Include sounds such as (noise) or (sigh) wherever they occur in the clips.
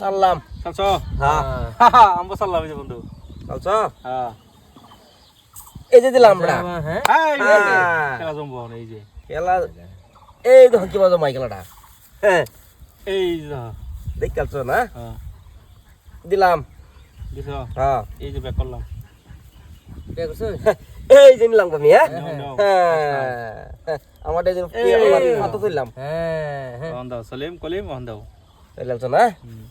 সাল্লাম চালছ? হ্যাঁ। আম্ব চাললাম এই যে বন্ধু। চালছ? হ্যাঁ। এই যে দিলাম আমরা। হ্যাঁ? এই যে, হ্যাঁ। খেলা জমবো এই যে। খেলা এই দেখো কি বাজো মাই খেলাটা। হ্যাঁ এই দেখ খেলছ না? হ্যাঁ। দিলাম। দিছ হ্যাঁ। এই যে ব্যাক করলাম। কে করছ? এই যে নিলাম তুমি হ্যাঁ। হ্যাঁ আমার যে আমার হাতে তুললাম হ্যাঁ হ্যাঁ। দাও সলিম কলিম দাও। তুললাম তো না? হুম।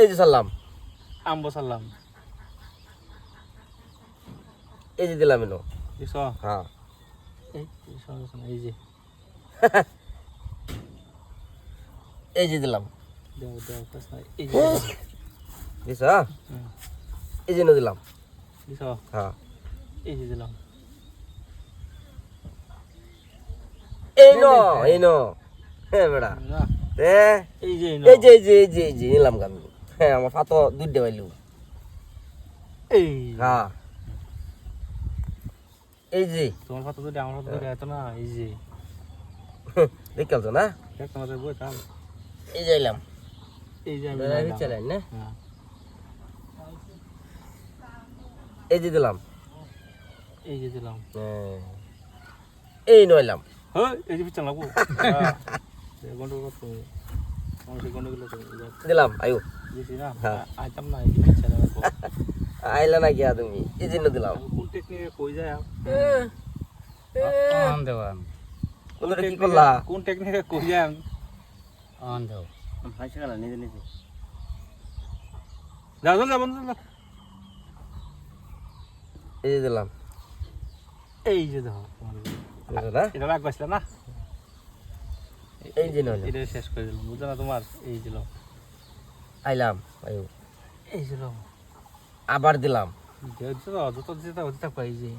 এই যে সাল্লাম। আম্ব চাললাম এই যে দিলাম এনো। হ্যাঁ। এই যে। এই যে দিলাম। এই যে। দিছ হুম। এই যে নো দিলাম। হ্যাঁ। এই যে দিলাম। এই নো এই নো হ্যাঁ বেড়া। এই যে এই যে এই যে এই যে নিলাম আমি হ্যাঁ আমার ফাতো দুধ পাইলু। এই। হ্যাঁ। এই যে। তোমার কথা যদি আমার যদি এত না এই যে। দেখ খেলছো না? দেখ তোমাদের বই তাল এই যে এলাম এই যে আমি চালাই না? হ্যাঁ। এই যে দিলাম। এই যে দিলাম। হ্যাঁ। এই নইলাম হ্যাঁ এই যে পিছন লাগবো। (laughs) গন্ডগোল করতো দিলাম আয়ু। আইলা না গিয়া তুমি? এই জন্য দিলাম? কোন টেকনিকে কই যায় অন দেও তোমরা কি করলা কোন টেকনিকে কই যায় অন দেও হাসি গেল নিজে নিজে। যাও যাও যাও এই যে দিলাম। এই যে বুঝছ না? এটা রাখ না? এই যে এটা শেষ করে দিলাম বুঝছ না তোমার এই দিল আইলাম আয়ু। এই দিল আবার দিলাম। এই যে।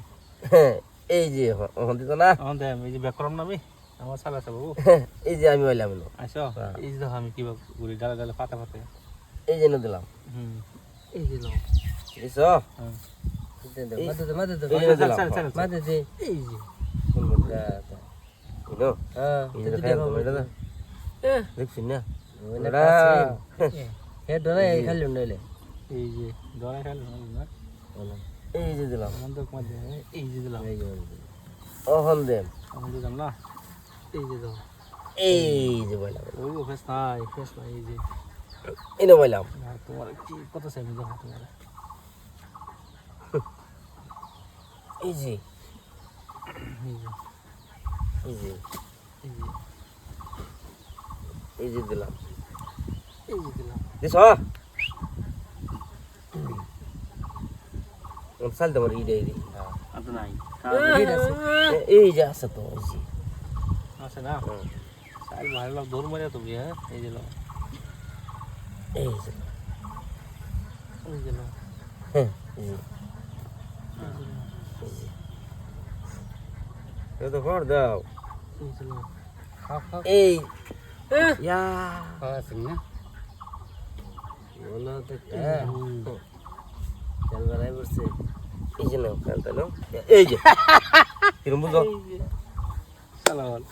হ্যাঁ, এই যে দিত না? এই যে ব্যাকরণ নামি আমার চাল আছে বাবু। এই যে আমি হইলাম এলো। আসো হ্যাঁ। এই যে দেখো আমি কীভাবে ঘুরি ডালে ডালে পাতা পাতে এই জন্য দিলাম। হুম এই হ্যাঁ। যে দিলাম। চাল, চাল, চাল। দে এই যে। কোন বলতে ইনো হ্যাঁ এই যে খাই তুমি এটা দেখছিস না? হে ডরে এই খালি নইলে এই যে খেল না এই যে দিলাম। বন্ধক মধ্যে এই যে দিলাম। এই যে না। এই যে দাও। এই যে বললাম ও ফেস নাই ফেস নাই এই যে। ইনো বললাম তোমার কি কত সেমি দেখো তোমার? এই যে। এই যে। এই যে। এই যে। এই যে দিলাম। এই যে দিলাম। দিছ সাল তোমার ইডে ইডে আর তো নাই এই যে আছে তো এই যে আছে না হুম, সাইল ভালো লাগ দৌড় মারিয়া তুমি হ্যাঁ এই যে লো এই যে এই যে লো এই যে এটা তো কর দাও এই যে লো খাও খাও এই খাওয়া সিং না বলো তো কি? হ্যাঁ। তেল বাড়াই পড়ছে। এই যে নাও খেলতে নাও। এই যে। কিরম বুঝো? এই যে। চালা বল।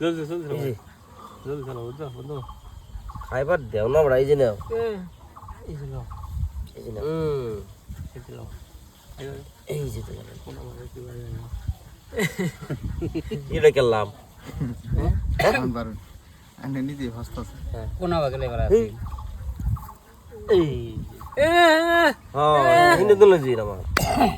জলদি জলদি জলদি চালা বুঝছ? বন্ধু। খাইবার দেও না বড়া এই যে নাও। এই যে লো এই যে নাও। এই যে। কোন বাগলে বড় এই হ্যাঁ